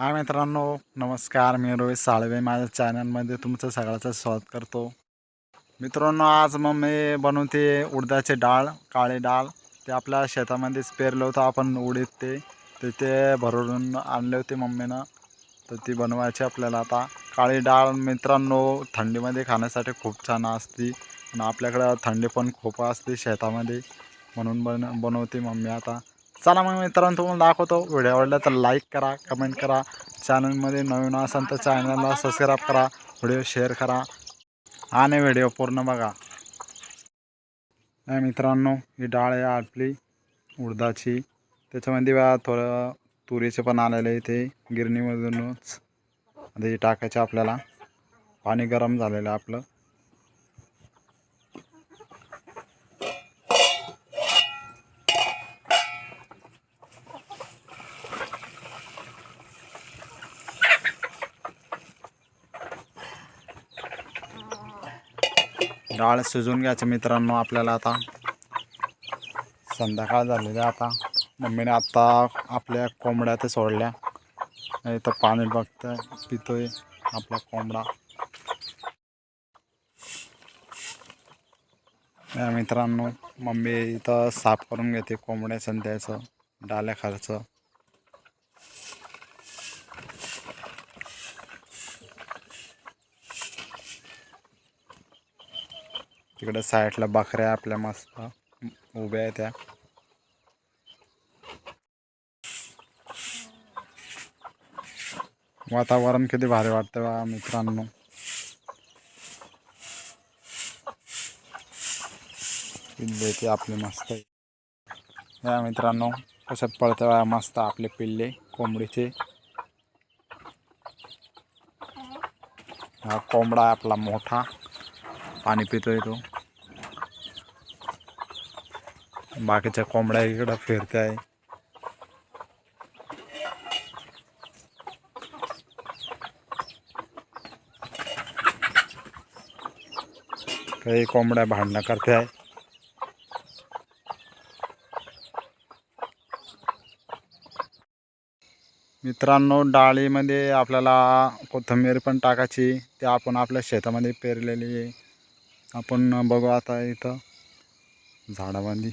हा मित्रांनो नमस्कार. मी रोहित साळवे. माझ्या चॅनलमध्ये तुमचं सगळ्याचं स्वागत करतो. मित्रांनो आज मग मी बनवते उडदाचे डाळ काळे डाळ. ते आपल्या शेतामध्येच पेरलं होतं. आपण उडीद ते तर ते भरून आणले होते मम्मीनं. तर ती बनवायची आपल्याला आता. काळी डाळ मित्रांनो थंडीमध्ये खाण्यासाठी खूप छान असते. आणि आपल्याकडं थंडी पण खूप असते शेतामध्ये. म्हणून बन बनवते मम्मी आता. चला मग मित्रांनो तुम्हाला दाखवतो. व्हिडिओ आवडला तर लाईक करा कमेंट करा. चॅनलमध्ये नवीन असाल तर चॅनलला सबस्क्राईब करा. व्हिडिओ शेअर करा. आणि व्हिडिओ पूर्ण बघा. नाही मित्रांनो ही डाळ आहे आपली उडदाची. त्याच्यामध्ये बा थोडं तुरीचे पण आलेलं आहे ते गिरणीमधूनच. आता हे टाकायचे आपल्याला. पाणी गरम झालेलं आहे आपलं. डाळ शिजवून घ्यायचं मित्रांनो आपल्याला आता. संध्याकाळ झालेली आहे आता. मम्मीने आत्ता आपल्या कोंबड्या ते सोडल्या. इथं पाणी बघतंय पितोय आपला कोंबडा. या मित्रांनो मम्मी इथं साफ करून घेते कोंबड्या संध्याचं डाल्या खालचं. तिकडे साईडला बकऱ्या आपल्या मस्त उभ्या आहेत त्या. वातावरण किती भारी वाटतं बा मित्रांनो. पिल्ले ते आपले मस्त. या मित्रांनो कशा पळतं बा मस्त आपले पिल्ले कोंबडीचे. हा कोंबडा आहे आपला मोठा. पाणी पितोय तो. बाकीच्या कोंबड्या इकडं फिरते आहे काही कोंबड्या भांडणं करते आहे मित्रांनो डाळीमध्ये आपल्याला कोथिंबीर पण टाकायची ते आपण आपल्या शेतामध्ये पेरलेली आहे. आपण बघू आता इथं झाडामध्ये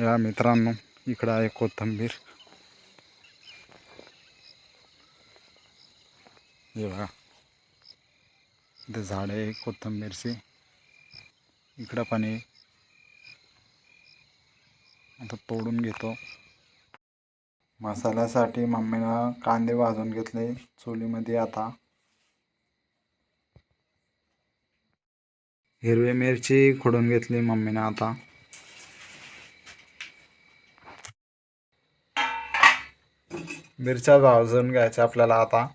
या मित्रांनो इकडं आहे कोथिंबीर. हे बघा. इथे झाड आहे कोथिंबीरची. इकडं पण आहे. आता तोडून घेतो. मसाल्यासाठी मम्मीनं कांदे भाजून घेतले चुलीमध्ये आता. हिरवी मिरची खोडून घेतली मम्मीनं आता. मिरच्या भाजून घ्यायच्या आपल्याला आता.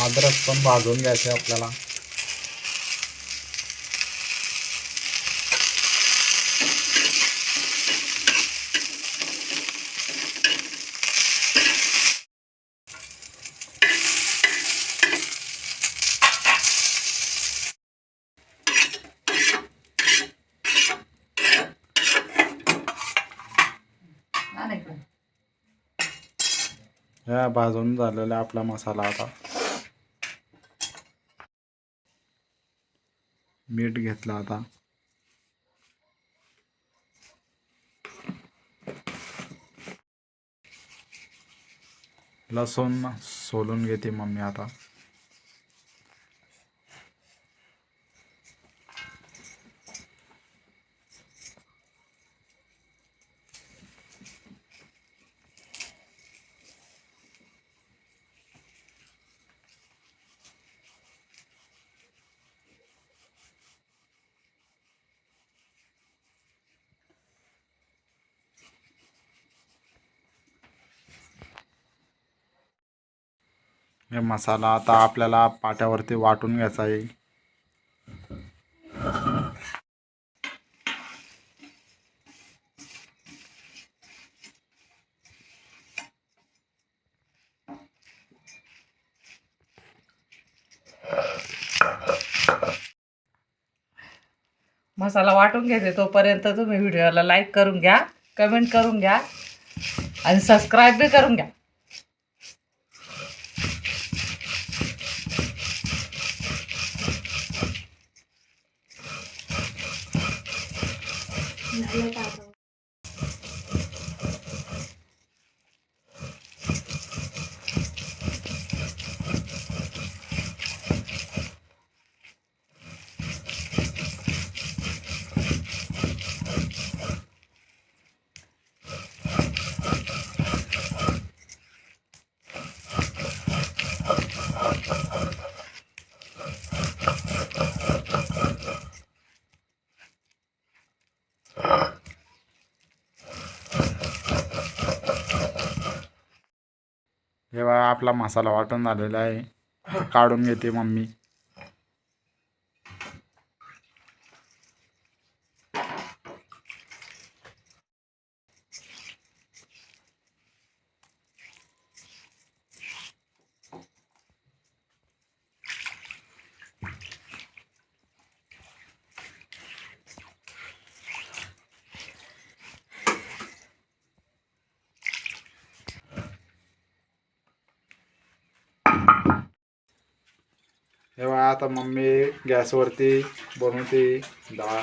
अद्रक पण भाजून घ्यायचे आपल्याला. ह्या भाजून झालेला आपला मसाला आता. मीठ घेतलं आता. लसूण सोलून घेते मम्मी आता. हे मसाला आता आपल्याला पाट्यावरती वाटून घ्यायचा आहे. मसाला वाटून घेते तोपर्यंत तुम्ही व्हिडिओला लाईक करून घ्या कमेंट करून घ्या आणि सबस्क्राईब बी करून घ्या. हे बघा आपला मसाला वाटून झालेला आहे. काढून घेते मम्मी. आता मम्मी गॅसवरती बनवते डाळ.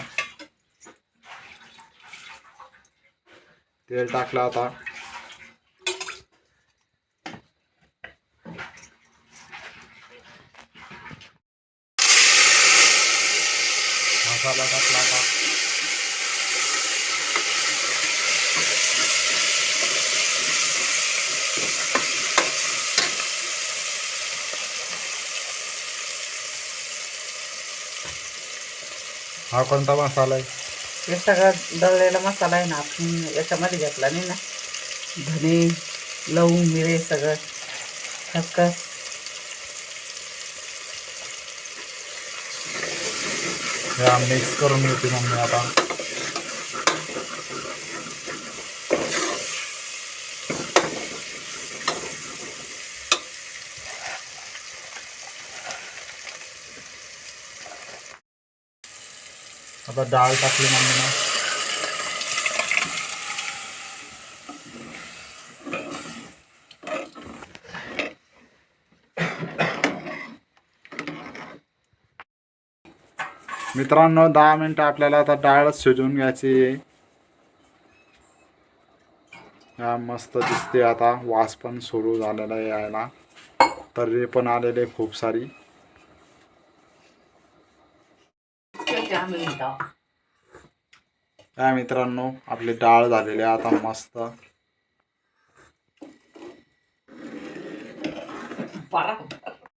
तेल टाकलं आता. मसाला टाकला आता हा कोणता मसाला आहे? हे सगळं दळलेला मसाला आहे ना आपण याच्यामध्ये घेतला नाही ना. धने लवंग मिरे सगळं. खसखस. हे मिक्स करून घेते मम्मी आता. आता डाळ टाकली मम्मीनं. मित्रांनो दहा मिनटं आपल्याला आता डाळ शिजवून घ्यायची आहे. मस्त दिसते आता. वास पण सुरू झालेला आहे यायला. तर्री पण आलेले खूप सारी. काय मित्रांनो आपली डाळ झालेली आहे आता मस्त. परा